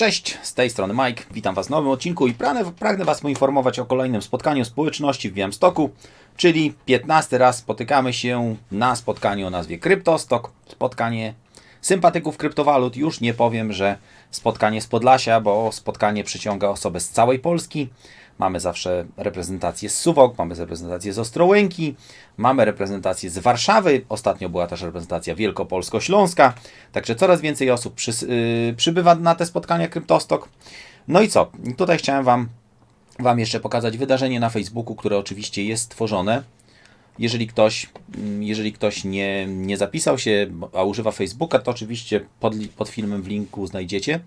Cześć, z tej strony Mike, witam Was w nowym odcinku i pragnę, pragnę Was poinformować o kolejnym spotkaniu społeczności w Białymstoku, czyli 15 raz spotykamy się na spotkaniu o nazwie Kryptostok, spotkanie sympatyków kryptowalut. Już nie powiem, że spotkanie z Podlasia, bo spotkanie przyciąga osoby z całej Polski. Mamy zawsze reprezentację z Suwok, mamy reprezentację z Ostrołęki, mamy reprezentację z Warszawy. Ostatnio była też reprezentacja wielkopolsko-śląska. Także coraz więcej osób przys- yy, przybywa na te spotkania Kryptostok. No i co? Tutaj chciałem Wam, Wam jeszcze pokazać wydarzenie na Facebooku, które oczywiście jest tworzone. Jeżeli ktoś, mm, jeżeli ktoś nie, nie zapisał się, a używa Facebooka, to oczywiście pod, pod filmem w linku znajdziecie.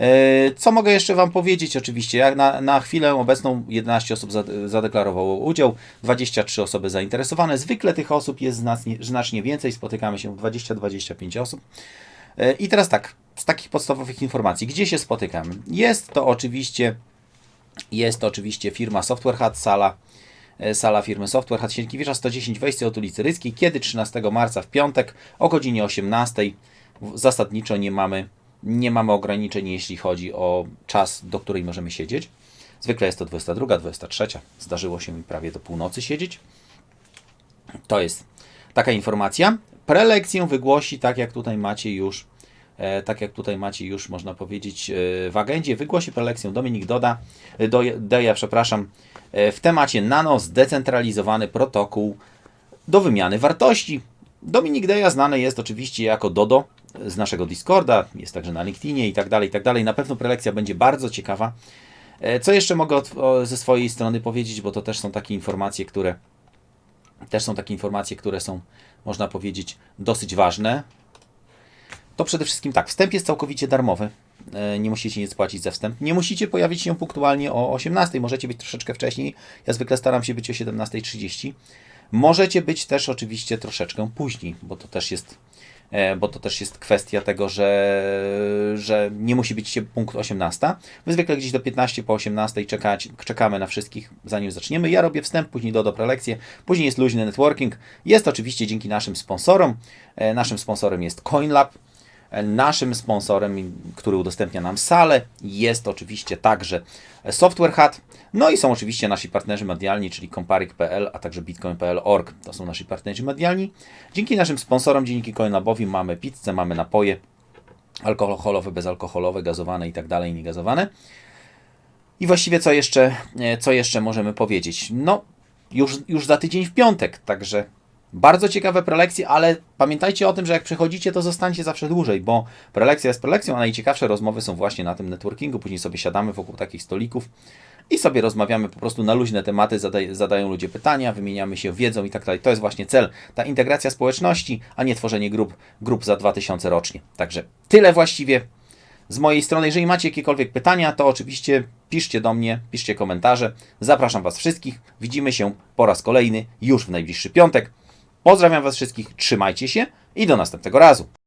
E, Co mogę jeszcze Wam powiedzieć? Oczywiście, jak na, na chwilę obecną 11 osób zade- zadeklarowało udział, 23 osoby zainteresowane. Zwykle tych osób jest znacznie, znacznie więcej, spotykamy się 20-25 osób. E, I teraz tak, z takich podstawowych informacji, gdzie się spotykamy? Jest to oczywiście, jest to oczywiście firma Software Hut, sala, e, sala firmy Software Hut Sienkiewicza 110, wejście od ulicy Ryskiej, kiedy 13 marca w piątek o godzinie 18. W- Zasadniczo nie mamy, nie mamy ograniczeń, jeśli chodzi o czas, do której możemy siedzieć. Zwykle jest to 22, 23. Zdarzyło się mi prawie do północy siedzieć. To jest taka informacja. Prelekcję wygłosi, tak jak tutaj macie już, e, tak jak tutaj macie już, można powiedzieć, e, w agendzie, wygłosi prelekcję Dominik Doda, e, do, Deja, przepraszam, e, w temacie nano zdecentralizowany protokół do wymiany wartości. Dominik Deja znany jest oczywiście jako Dodo z naszego Discorda, jest także na LinkedInie i tak dalej, i tak dalej. Na pewno prelekcja będzie bardzo ciekawa. E, Co jeszcze mogę ze swojej strony powiedzieć, bo to też są takie informacje, które też są takie informacje, które są, można powiedzieć, dosyć ważne. To przede wszystkim tak, wstęp jest całkowicie darmowy. E, Nie musicie nic płacić za wstęp. Nie musicie pojawić się punktualnie o 18. Możecie być troszeczkę wcześniej. Ja zwykle staram się być o 17.30. Możecie być też oczywiście troszeczkę później, bo to też jest, bo to też jest kwestia tego, że, że nie musi być się punkt 18. My zwykle gdzieś do 15 po 18 czekać, czekamy na wszystkich, zanim zaczniemy. Ja robię wstęp, później dodo prelekcję, później jest luźny networking. Jest oczywiście dzięki naszym sponsorom. E, Naszym sponsorem jest CoinLab. Naszym sponsorem, który udostępnia nam salę, jest oczywiście także Software Hut. No i są oczywiście nasi partnerzy medialni, czyli Comparik.pl, a także Bitcoin.pl.org. To są nasi partnerzy medialni. Dzięki naszym sponsorom, dzięki CoinLabowi mamy pizzę, mamy napoje alkoholowe, bezalkoholowe, gazowane i tak dalej, niegazowane. I właściwie co jeszcze, e, co jeszcze możemy powiedzieć? No, już, już za tydzień w piątek, także bardzo ciekawe prelekcje, ale pamiętajcie o tym, że jak przychodzicie, to zostańcie zawsze dłużej, bo prelekcja jest prelekcją, a najciekawsze rozmowy są właśnie na tym networkingu. Później sobie siadamy wokół takich stolików i sobie rozmawiamy po prostu na luźne tematy, zadaj, zadają ludzie pytania, wymieniamy się wiedzą i tak dalej. To jest właśnie cel, ta integracja społeczności, a nie tworzenie grup, grup za 2000 rocznie. Także tyle właściwie z mojej strony. Jeżeli macie jakiekolwiek pytania, to oczywiście piszcie do mnie, piszcie komentarze. Zapraszam Was wszystkich. Widzimy się po raz kolejny już w najbliższy piątek. Pozdrawiam Was wszystkich, trzymajcie się i do następnego razu.